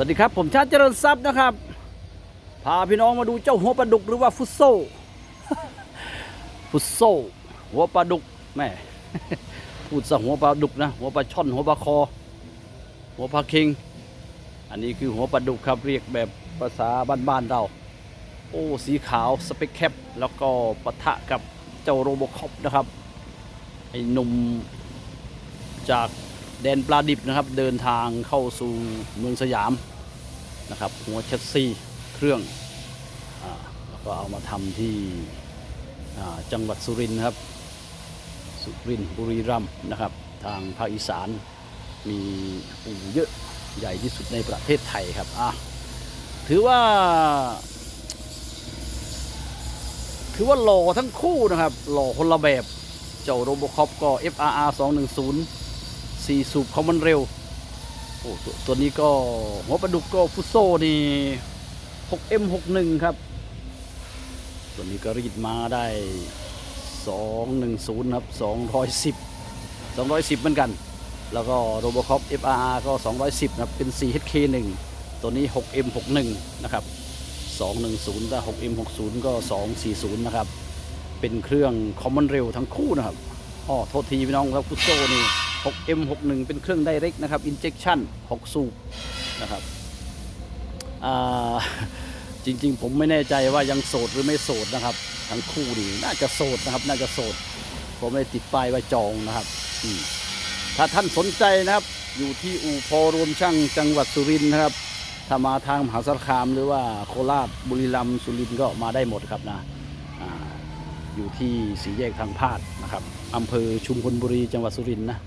วัสดีครับ ผมชาติเจริญทรัพย์นะครับ พาพี่น้องมาดูเจ้าหัวปลาดุกหรือว่าฟุตโซฟุตโซหัวปลาดุกแม่พูดซะหัวปลาดุกนะ หัวปลาช่อน หัวปลาคอ หัวปลาคิง อันนี้คือหัวปลาดุกครับเรียกแบบภาษาบ้านๆเรา โอ้สีขาวสเปคแคปแล้วก็ปะทะกับเจ้าโรโบคอปนะครับไอ้หนุ่มจาก แดนปลาดิบนะครับ เดินทางเข้าสู่เมืองสยามนะครับ หัวแชสซีเครื่องอาแล้วก็เอามาทำที่จังหวัดสุรินทร์ครับ สุรินทร์บุรีรัมย์นะครับ ทางภาคอีสานมีอู่เยอะใหญ่ที่สุดในประเทศไทยครับอะถือว่า ถือว่าหล่อทั้งคู่นะครับ หล่อคนละแบบ เจ้าโรบคอปก็ FRR 210 4สูบคอมมอนเร็วโอ้ตัวตัวนี้ก็หัวปลาดุกก็ฟุโซนี่ 6M61 ครับ ตัวนี้ก็รีดมาได้ 210 ครับ 210 210 เหมือนกัน แล้วก็โรบอคอป FRR ก็ 210 นะครับ เป็น 4HK1 ตัวนี้ 6M61 นะครับ 210และ 6M60 ก็ 240 นะครับ เป็นเครื่องคอมมอนเร็วทั้งคู่นะครับอ๋อโทษทีพี่น้องครับฟุตโซนี่ 6M61 เป็นเครื่องไดเรกนะครับ injection 6 สูบนะครับจริงๆ ผมไม่แน่ใจว่ายังโสดหรือไม่โสดนะครับ ทั้งคู่นี่น่าจะโสดนะครับ น่าจะโสด ผมไม่ติดป้ายว่าจองนะครับถ้าท่านสนใจนะครับ อยู่ที่อู่พอรวมช่างจังหวัดสุรินทร์นะครับถ้ามาทางมหาสารคามหรือว่าโคราชบุรีรัมย์สุรินทร์ก็มาได้หมดครับนะออยู่ที่สีแยกทางพาดนะครับอำเภอชุมพลบุรีจังหวัดสุรินทร์นะ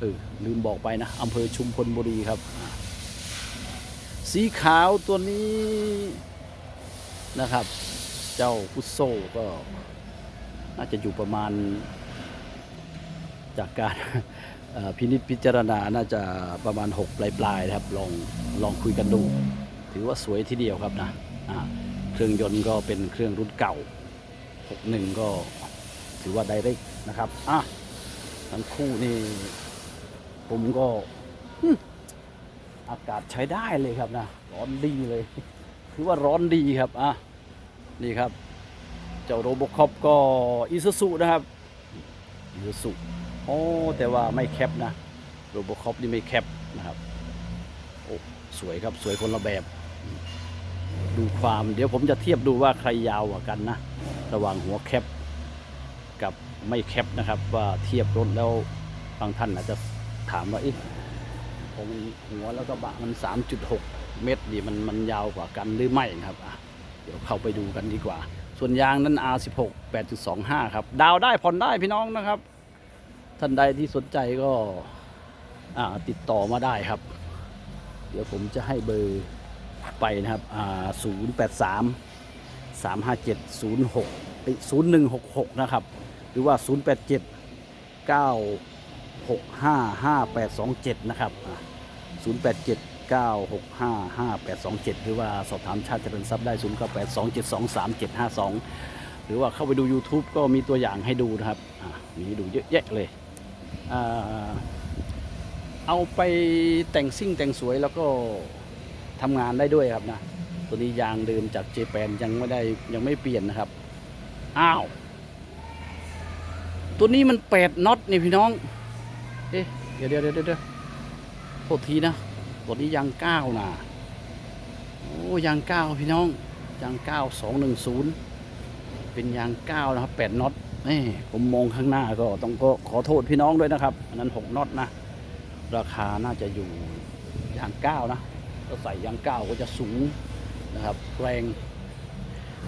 เออลืมบอกไปนะอำเภอชุมพลบุรีครับ สีขาวตัวนี้นะครับ เจ้าฟุโซก็น่าจะอยู่ประมาณ จากการพินิจพิจารณาน่าจะประมาณ 6 ปลายปลายนะครับ ลองลองคุยกันดู ถือว่าสวยทีเดียวครับนะอ่าเครื่องยนต์ก็เป็นเครื่องรุ่นเก่า 61 ก็ถือว่าได้เรกนะครับ อะทั้งคู่นี่ ผมก็อากาศใช้ได้เลยครับนะ ร้อนดีเลยถือว่าร้อนดีครับ อะ นี่ครับ เจ้าโรบคอปก็อีซูซุนะครับอีซูซุโอ้แต่ว่าไม่แคปนะโรบคอปนี่ไม่แคปนะครับโอ้สวยครับสวยคนละแบบ ดูความเดี๋ยวผมจะเทียบดูว่าใครยาวกว่ากันนะ ระหว่างหัวแคปกับไม่แคปนะครับ ว่าเทียบรถแล้วบางท่านอาจจะ ถามว่าอ๊ะผมหัวแล้วก็บะมัน 3.6 เมตรดีมันมันยาวกว่ากันหรือไม่ครับอะเดี๋ยวเข้าไปดูกันดีกว่า ส่วนยางนั้น R16 8.25 ครับ ดาวได้ผ่อนได้พี่น้องนะครับ ท่านใดที่สนใจก็อ่าติดต่อมาได้ครับ เดี๋ยวผมจะให้เบอร์ไปนะครับอ่า083 357 06 0166 นะครับ หรือว่า 0879 5827 นะครับอ่า087 965 5827 หรือว่าสอบถามชาติเจริญทรัพย์ได้ 098 272 3752 หรือว่าเข้าไปดู YouTube ก็มีตัวอย่างให้ดูนะครับ มีดูเยอะแยะเลยเอาไปแต่งซิ่งแต่งสวยแล้วก็ทำงานได้ด้วยครับนะ ตัวนี้ยางเดิมจากเจแปนยังไม่ได้ยังไม่เปลี่ยนนะครับ อ้าว ตัวนี้มันแปดน็อตนี่พี่น้อง เอ๊ะเดี๋ยวเดี๋ยวเดี๋ยวเดี๋ยวโทษทีนะตัวนี้ยางเก้านะโอ้ยางเก้าพี่น้องยางเก้าสองหนึ่งศูนย์เป็นยางเก้านะครับแปดน็อตนี่ผมมองข้างหน้าก็ต้องก็ขอโทษพี่น้องด้วยนะครับ อันนั้นหกน็อตนะ ราคาน่าจะอยู่ยางเก้านะก็ใส่ยางเก้าก็จะสูงนะครับ แรง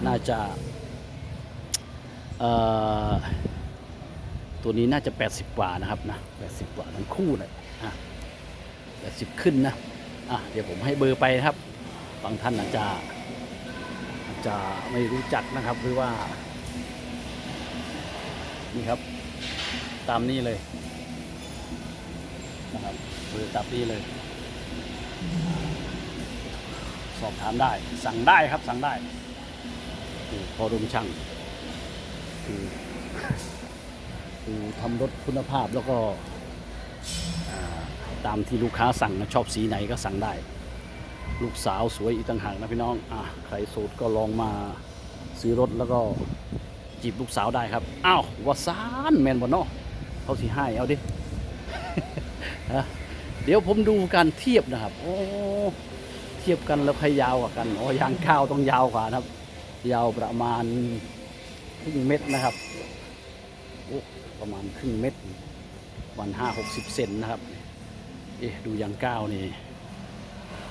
น่าจะเอ่อ ตัวนี้น่าจะ 80 กว่านะครับนะ80 กว่าทั้งคู่เลยอะ80 ขึ้นนะอะเดี๋ยวผมให้เบอร์ไปนะครับบางท่านอาจจะอาจจะไม่รู้จักนะครับหรือว่า นี่ครับ ตามนี้เลยนะครับเบอร์ตามนี้เลย สอบถามได้ สั่งได้ครับสั่งได้นี่พอรุมช่างคือ คือทำรถคุณภาพแล้วก็ตามที่ลูกค้าสั่งนะชอบสีไหนก็สั่งได้ ลูกสาวสวยอีกต่างหากนะพี่น้องอะใครโสดก็ลองมาซื้อรถแล้วก็จีบลูกสาวได้ครับอ้าววาซานแมนบอนเนาะเขาสิให้เอาดิเดี๋ยวผมดูการเทียบนะครับโอ้เทียบกันแล้วใครยาวกว่ากันอ๋อยางข้าวต้องยาวกว่านะครับ ยาวประมาณครึ่งเม็ดนะครับโอ้ ประมาณครึ่งเม็ดวันห้าหกสิบเซนนะครับเอ๊ะดูยางก้าวนี่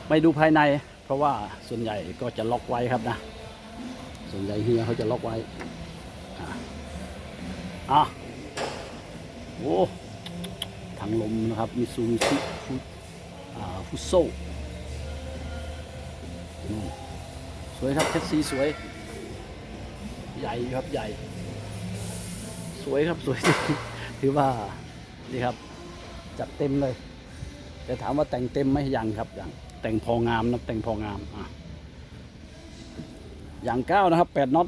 ไม่ดูภายใน เพราะว่าส่วนใหญ่ก็จะล็อกไว้ครับนะ ส่วนใหญ่เฮียเขาจะล็อกไว้อะอะโอ้ถังลมนะครับมิซูมิชิฟุฟุโซสวยครับเทสซีสวย ใหญ่ครับใหญ่ วยครับสวยจริงถือว่านี่ครับ จัดเต็มเลย แต่ถามว่าแต่งเต็มไหมยังครับยังแต่งพองามนะแต่งพองามอะอย่างเก้านะครับแปดน็อต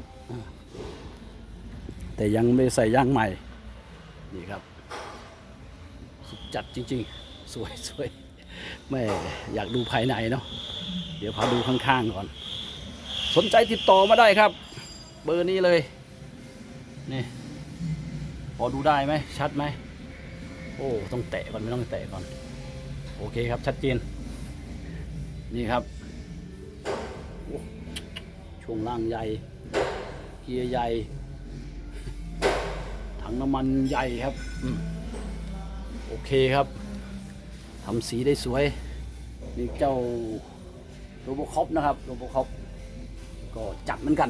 แต่ยังไม่ใส่ย่างใหม่ นี่ครับ จัดจริง ๆ สวยสวยแม่อยากดูภายในเนาะเดี๋ยวพาดูข้างๆก่อน สนใจติดต่อมาได้ครับ เบอร์นี้เลยนี่ อดูได้ไหมชัดไหมโอ้ต้องแตะก่อนไม่ต้องแตะก่อน โอเคครับชัดเจน นี่ครับช่วงล่างใหญ่เกียร์ใหญ่ ถังน้ำมันใหญ่ครับอโอเคครับทำสีได้สวย นี่เจ้าโรบคอปนะครับโรบคอปก็จัดเหมือนกัน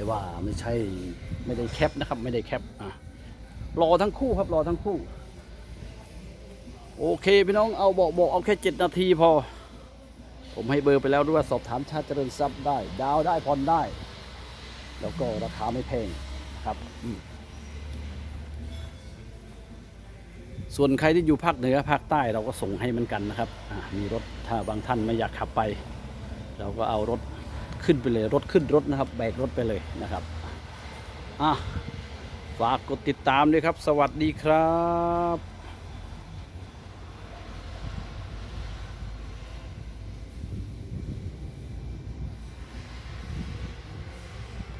แต่ว่าไม่ใช่ไม่ได้แคปนะครับ ไม่ได้แคปอะรอทั้งคู่ครับรอทั้งคู่ โอเคพี่น้องเอาบอกบอกเอาแค่เจ็ดนาทีพอ ผมให้เบอร์ไปแล้วด้วยสอบถามชาติเจริญทรัพย์ได้ ดาวได้ผ่อนได้ แล้วก็ราคาไม่แพงครับส่วนใครที่อยู่ภาคเหนือภาคใต้เราก็ส่งให้มือนกันนะครับมีรถถ้าบางท่านไม่อยากขับไป เราก็เอารถ ขึ้นไปเลยรถขึ้นรถนะครับแบกรถไปเลยนะครับอะฝากกดติดตามด้วยครับ สวัสดีครับ